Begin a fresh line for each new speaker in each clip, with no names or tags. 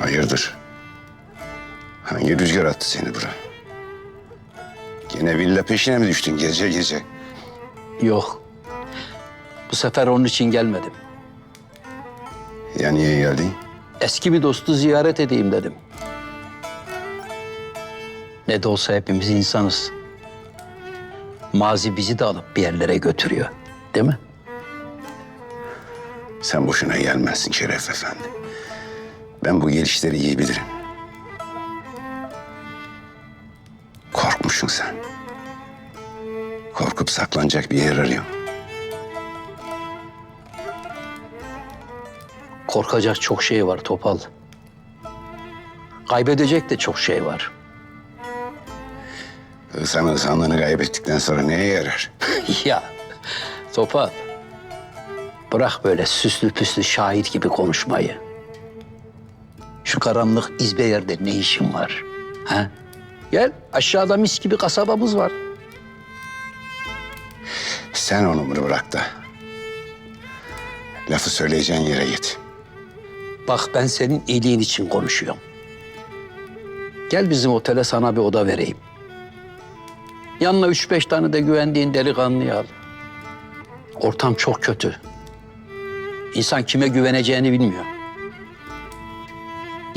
Hayırdır? Hangi rüzgar attı seni buraya? Gene villa peşine mi düştün gece gece?
Yok. Bu sefer onun için gelmedim.
Ya niye geldin?
Eski bir dostu ziyaret edeyim dedim. Ne de olsa hepimiz insanız. Mazi bizi de alıp bir yerlere götürüyor. Değil mi?
Sen boşuna gelmezsin Şeref Efendi. Ben bu gelişleri iyi bilirim. Korkmuşsun sen. Korkup saklanacak bir yer arıyorsun.
Korkacak çok şey var Topal. Kaybedecek de çok şey var.
Sen insanlığını kaybettikten sonra neye yarar?
ya Topal. Bırak böyle süslü püslü şahit gibi konuşmayı. Karanlık izbe yerde ne işin var? Ha? Gel aşağıda mis gibi kasabamız var.
Sen onu bunu bırak da. Lafı söyleyeceğin yere git.
Bak ben senin iyiliğin için konuşuyorum. Gel bizim otele sana bir oda vereyim. Yanına üç beş tane de güvendiğin delikanlıyı al. Ortam çok kötü. İnsan kime güveneceğini bilmiyor.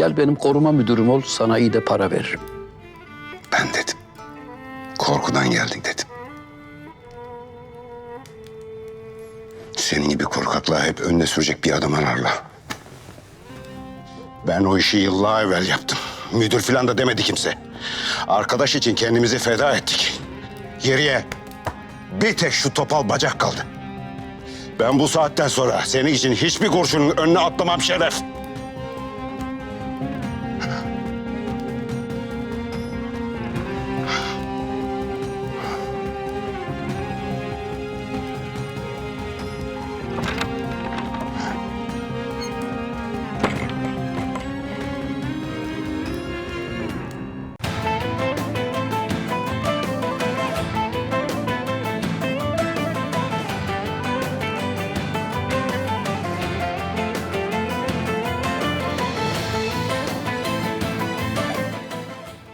Gel benim koruma müdürüm ol, sana iyi de para veririm.
Ben dedim. Korkudan geldin dedim. Senin gibi korkaklığa hep önüne sürecek bir adam ararlar. Ben o işi yıllar evvel yaptım. Müdür falan da demedi kimse. Arkadaş için kendimizi feda ettik. Geriye bir tek şu topal bacak kaldı. Ben bu saatten sonra senin için hiçbir kurşunun önüne atlamam Şeref.